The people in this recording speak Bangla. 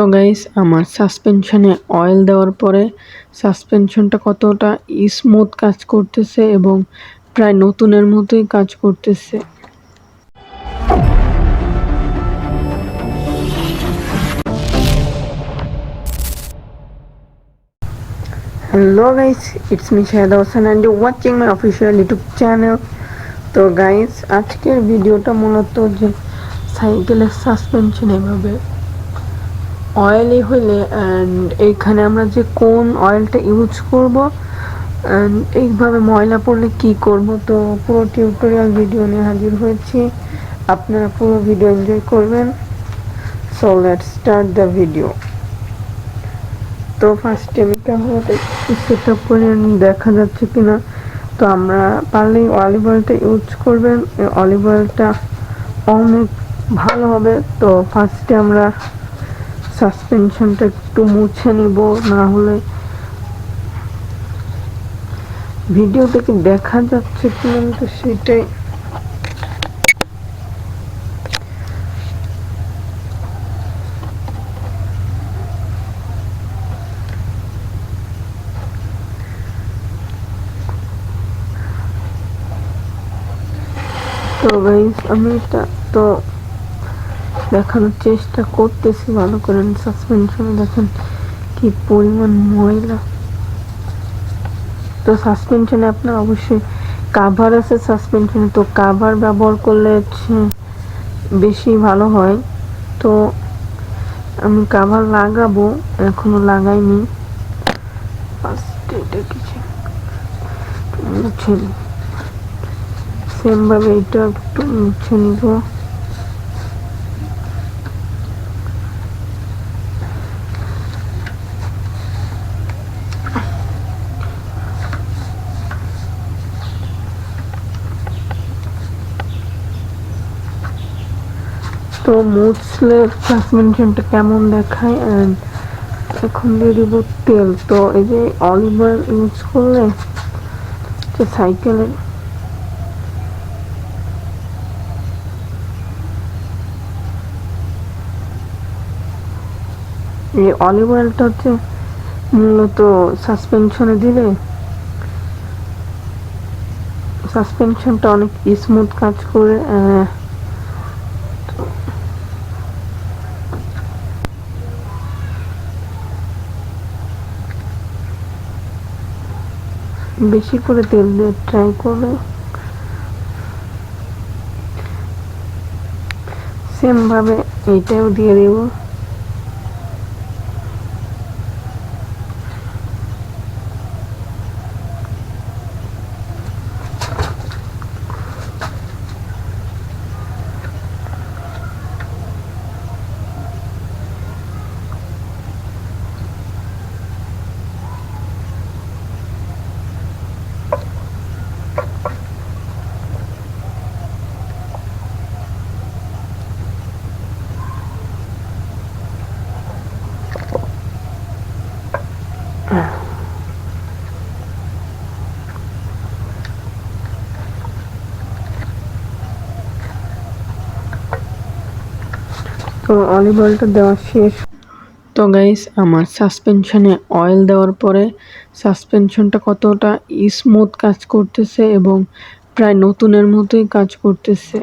তো গাইস আমার সাসপেনশনে অয়েল দেওয়ার পরে সাসপেনশনটা কতটা স্মুথ কাজ করতেছে এবং প্রায় নতুনের মতোই কাজ করতেছে। Hello guys it's me Shahed Hossain and you watching my official YouTube channel তো গাইস আজকের ভিডিওটা মূলত যে সাইকেলের সাসপেনশন এভাবে অয়েলি হলে অ্যান্ড এইখানে আমরা যে কোন অয়েলটা ইউজ করব অ্যান্ড এইভাবে ময়লা পড়লে কি করব, তো পুরো টিউটোরিয়াল ভিডিও নিয়ে হাজির হয়েছি। আপনারা পুরো ভিডিও এনজয় করবেন। So let's start the video তো ফার্স্টে আমি ক্যামেরাটা সেট আপ করে দেখা যাচ্ছে কিনা। তো আমরা পারলেই অলিভ অয়েলটা ইউজ করবেন। অলিভ অয়েলটা অনেক ভালো হবে। তো ফার্স্টে আমরা সাসপেনশনটা একটু মুছে নিব না হলে ভিডিও থেকে দেখা যাচ্ছে কিনা আমি সেটাই। তো আমি এটা তো দেখানোর চেষ্টা করতেছি, ভালো করে সাসপেনশনে দেখেন কি পরিমাণ ময়লা। তো সাসপেনশনে আপনার অবশ্যই কাভার আছে সাসপেনশনে তো কাভার ব্যবহার করলে বেশি ভালো হয়। তো আমি কাভার লাগাবো, এখনও লাগাইনি। সেমভাবে এটা একটু মুছে নিব। তো মুছলে সাসপেনশনটা কেমন দেখায়? অ্যান্ড এখন দিয়ে দিব তেল। তো এই যে অলিভ অয়েল ইউজ করলে যে সাইকেলের এই অলিভ অয়েলটা হচ্ছে মূলত সাসপেনশনে দিলে সাসপেনশনটা অনেক স্মুথ কাজ করে বেশি করে তেল দিয়ে ট্রাই করবে। সেমভাবে এইটাও দিয়ে দেব। তো অলিভ অয়েলটা দেওয়া শেষ। তো গাইস আমার সাসপেনশনে অয়েল দেওয়ার পরে সাসপেনশনটা কতটা স্মুথ কাজ করতেছে এবং প্রায় নতুনের মতোই কাজ করতেছে।